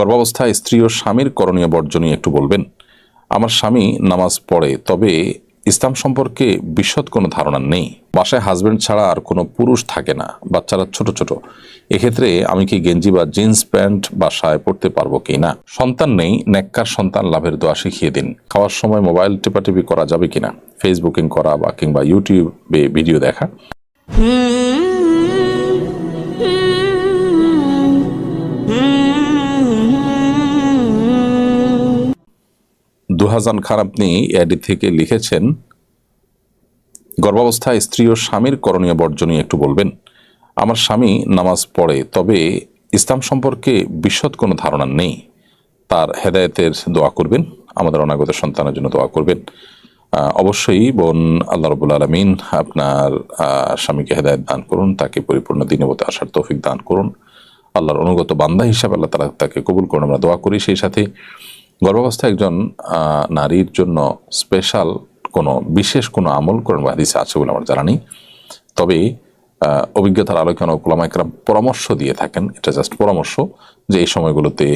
গর্ভাবস্থায় স্ত্রী ও স্বামীর করণীয় বর্জনীয় একটু বলবেন। আমার স্বামী নামাজ পড়ে, তবে ইসলাম সম্পর্কে বিশদ কোনো ধারণা নেই। বাসায় হাজবেন্ড ছাড়া আর কোনো পুরুষ থাকে না, বাচ্চারা ছোট ছোট। এক্ষেত্রে আমি কি গেঞ্জি বা জিন্স প্যান্ট বাসায় পড়তে পারব কি না? সন্তান নেই, ন্যাক্কার সন্তান লাভের দোয়া শিখিয়ে দিন। খাওয়ার সময় মোবাইল টেপাটেপি করা যাবে কিনা ফেসবুকিং করা বা কিংবা ইউটিউবে ভিডিও দেখা। দুহাজান খান আপনি এডি থেকে লিখেছেন, গর্ভাবস্থায় স্ত্রী ও স্বামীর করণীয় বর্জনীয় একটু বলবেন। আমার স্বামী নামাজ পড়ে, তবে ইসলাম সম্পর্কে বিশদ কোনো ধারণা নেই। তার হেদায়েতের দোয়া করবেন, আমাদের অনাগত সন্তানের জন্য দোয়া করবেন। অবশ্যই বোন, আল্লাহ রবুল আলমিন আপনার স্বামীকে হেদায়ত দান করুন, তাকে পরিপূর্ণ দিনবতে আসার তৌফিক দান করুন। আল্লাহর অনুগত বান্দা হিসাবে আল্লাহ তালা তাকে কবুল করুন। আমরা দোয়া করি সেই সাথে। গর্ভাবস্থায় একজন নারীর জন্য স্পেশাল কোনো, বিশেষ কোনো আমল কোরআন বা হাদিসে আছে বলে আমার জানা নেই। তবে অভিজ্ঞতার আলোচনা ওকুলামাইকরাম পরামর্শ দিয়ে থাকেন। এটা জাস্ট পরামর্শ যে এই সময়গুলোতে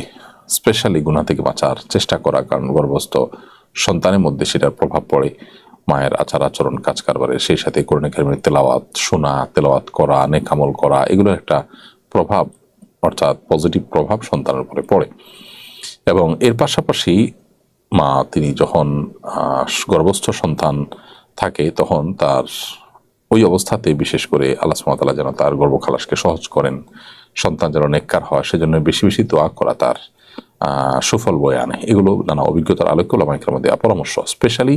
স্পেশালি গুণা থেকে বাঁচার চেষ্টা করা, কারণ গর্ভস্থ সন্তানের মধ্যে সেটার প্রভাব পড়ে। মায়ের আচার আচরণ, কাজ কারবারের সেই সাথে করণে কারিমের তেলাওয়াত, শোনা, তেলাওয়াত করা নেকামল করা, এগুলোর একটা প্রভাব, অর্থাৎ পজিটিভ প্রভাব সন্তানের উপরে পড়ে। এবং এর পাশাপাশি মা, তিনি যখন গর্ভস্থ সন্তান থাকে, তখন তার ওই অবস্থাতে বিশেষ করে আল্লাহ সুমাতালা যেন তার গর্ভখালাসকে সহজ করেন। সন্তান যেন নেককার হয়, সেজন্য বেশি বেশি দোয়া করা তার সুফল বয়ে আনে। এগুলো নানা অভিজ্ঞতার আলোকে ওলামাইকের মধ্যে পরামর্শ, স্পেশালি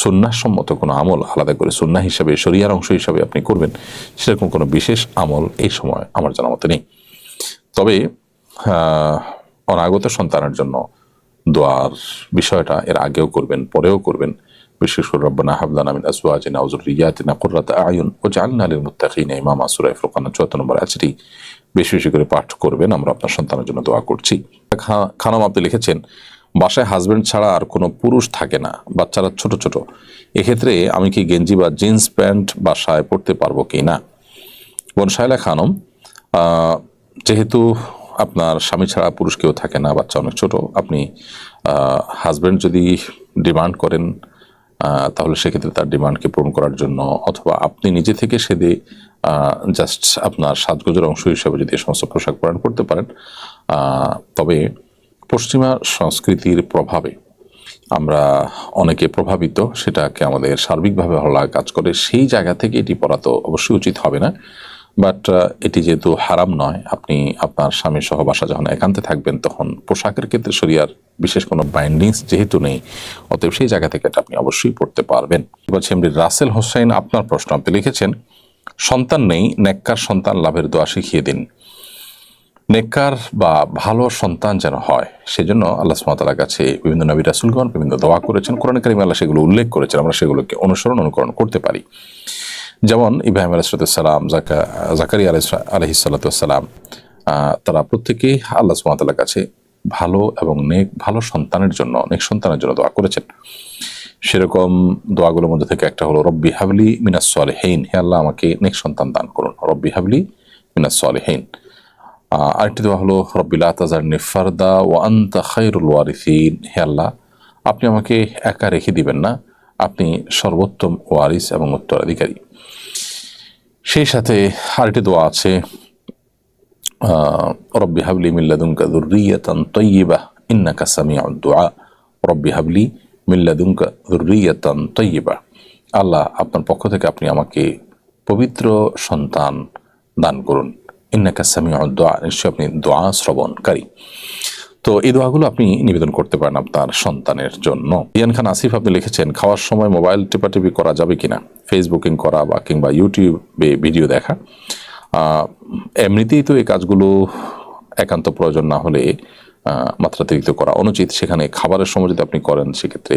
সুন্নাসম্মত কোনো আমল আলাদা করে সুন্না হিসাবে, শরিয়ার অংশ হিসাবে আপনি করবেন, সেরকম কোনো বিশেষ আমল এই সময় আমার জানা মতে নেই। তবে অনাগত সন্তানের জন্য দোয়ার বিষয়টা এর আগেও করবেন, পরেও করবেন। বিশেষ করে রব্বানা হাবলানা মিন আজওয়াজিনা ওয়া যুররিয়াতিনা কুররাতা আয়ুন ওয়াজআলনা লিল মুত্তাকিনা ইমামা। সূরা ফুরকানের 74 নম্বর আয়াতটি বেশি বেশি করে পাঠ করবেন, আমরা আপনার সন্তানের জন্য দোয়া করছি। খানম আপনি লিখেছেন, বাসায় হাজবেন্ড ছাড়া আর কোনো পুরুষ থাকে না, বাচ্চারা ছোট ছোট। এক্ষেত্রে আমি কি গেঞ্জি বা জিন্স প্যান্ট বাসায় পড়তে পারব কি না? বোন শায়লা খানম যেহেতু আপনার স্বামী ছাড়া পুরুষ কেউ থাকে না, বাচ্চা অনেক ছোট, আপনি হাজব্যান্ড যদি ডিমান্ড করেন তাহলে সেক্ষেত্রে তার ডিমান্ডকে পূরণ করার জন্য অথবা আপনি নিজে থেকে সেদে জাস্ট আপনার সাজগোজের অংশ হিসেবে যদি এই সমস্ত পোশাক পরিধান করতে পারেন। তবে পশ্চিমা সংস্কৃতির প্রভাবে আমরা অনেকে প্রভাবিত, সেটাকে আমাদের সার্বিকভাবে ভালো কাজ করে, সেই জায়গা থেকে এটি পড়া তো অবশ্যই উচিত হবে না। বাট এটি যেহেতু হারাম নয়, আপনি আপনার স্বামী সহ বাসা যখন একান্তে থাকবেন, তখন পোশাকের ক্ষেত্রে শরিয়ার বিশেষ কোনো বাইন্ডিংস যেহেতু নেই, অতএব সেই জায়গা থেকে এটা আপনি অবশ্যই পড়তে পারবেন। এবার এমডি রাসেল হোসেন আপনার প্রশ্ন, আপনি লিখেছেন, সন্তান নেই, নেককার সন্তান লাভের দোয়া শিখিয়ে দিন। নেককার বা ভালো সন্তান যেন হয়, সেজন্য আল্লাহ সুমাতালার কাছে বিভিন্ন নবী রাসুলগণ বিভিন্ন দোয়া করেছেন। কোরআন কারিম আল্লাহ সেগুলো উল্লেখ করেছেন, আমরা সেগুলোকে অনুসরণ, অনুকরণ করতে পারি। যেমন ইব্রাহিম আলাইসালাম জাকা জাকারিয়া আলহিসাল্লাম তারা প্রত্যেকেই আল্লাহ সুমাতালার কাছে ভালো এবং নেক, ভালো সন্তানের জন্য, নেক সন্তানের জন্য দোয়া করেছেন। সেরকম দোয়াগুলোর মধ্যে থেকে একটা হলো, রব্বি হাবলি মিনাস হেইন হে আল্লাহ, আমাকে নেক সন্তান দান করুন। রব্বি হাবলি মিনাস হেইন আরেকটি দোয়া হলো রব্বিলা তাজার নিফারদা ও আন্তা খাইরুল ওয়ারিসিন। হে আল্লাহ, আপনি আমাকে একা রেখে দিবেন না। আপনি সর্বোত্তম ওয়ারিস এবং উত্তরাধিকারী। সেই সাথে আরেকটি দোয়া আছে রব্বি হাবলি মিল্লাদুনকা দুর্রিয়াতান তৈয়িবা ইন্নাকা সামিউদ দুআ, রব্বি হাবলি মিল্লাদুনকা দুর্রিয়াতান তৈয়িবা আল্লাহ আপনার পক্ষ থেকে আপনি আমাকে পবিত্র সন্তান দান করুন। ইন্নাকা সামিউদ দুআ, নিশ্চয়ই আপনি দোয়া শ্রবণকারী। তো এই দোয়াগুলো আপনি নিবেদন করতে পারেন আপনার সন্তানের জন্য। ইয়ান খান আসিফ, আপনি লিখেছেন, খাওয়ার সময় মোবাইল টেপাটেপি করা যাবে কিনা? ফেসবুকিং করা বা কিংবা ইউটিউবে ভিডিও দেখা। এমনিতেই তো এই কাজগুলো একান্ত প্রয়োজন না হলে মাত্রাতিরিক্ত করা অনুচিত। সেখানে খাবারের সময় যদি আপনি করেন, সেক্ষেত্রে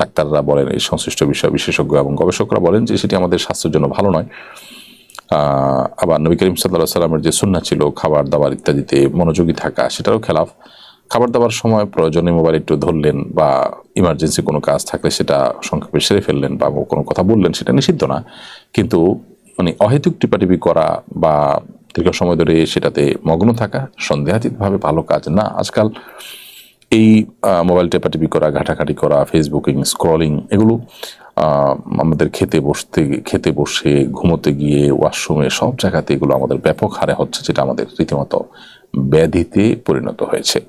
ডাক্তাররা বলেন, এই সংশ্লিষ্ট বিষয় বিশেষজ্ঞ এবং গবেষকরা বলেন যে, সেটি আমাদের স্বাস্থ্যের জন্য ভালো নয়। আবার নবী করিম সাল্লাহ সাল্লামের যে সুন্না ছিল, খাবার, দাবার ইত্যাদিতে মনোযোগী থাকা, সেটারও খেলাফ। খাবার দাবার সময় প্রয়োজনে মোবাইল একটু ধরলেন বা ইমার্জেন্সি কোনো কাজ থাকলে সেটা সংক্ষেপে সেরে ফেললেন বা কোনো কথা বললেন, সেটা নিষিদ্ধ না। কিন্তু মানে অহেতুক টিপাটিপি করা বা দীর্ঘ সময় ধরে সেটাতে মগ্ন থাকা, সন্দেহাতীতভাবে ভালো কাজ না। আজকাল এই মোবাইল টেপাটিপি করা, ঘাটাঘাটি করা ফেসবুকিং স্ক্রলিং এগুলো আমাদের খেতে বসতে, খেতে বসে, ঘুমোতে গিয়ে ওয়াশরুমে সব জায়গাতে এগুলো আমাদের ব্যাপক হারে হচ্ছে, যেটা আমাদের রীতিমতো ব্যাধিতে পরিণত হয়েছে।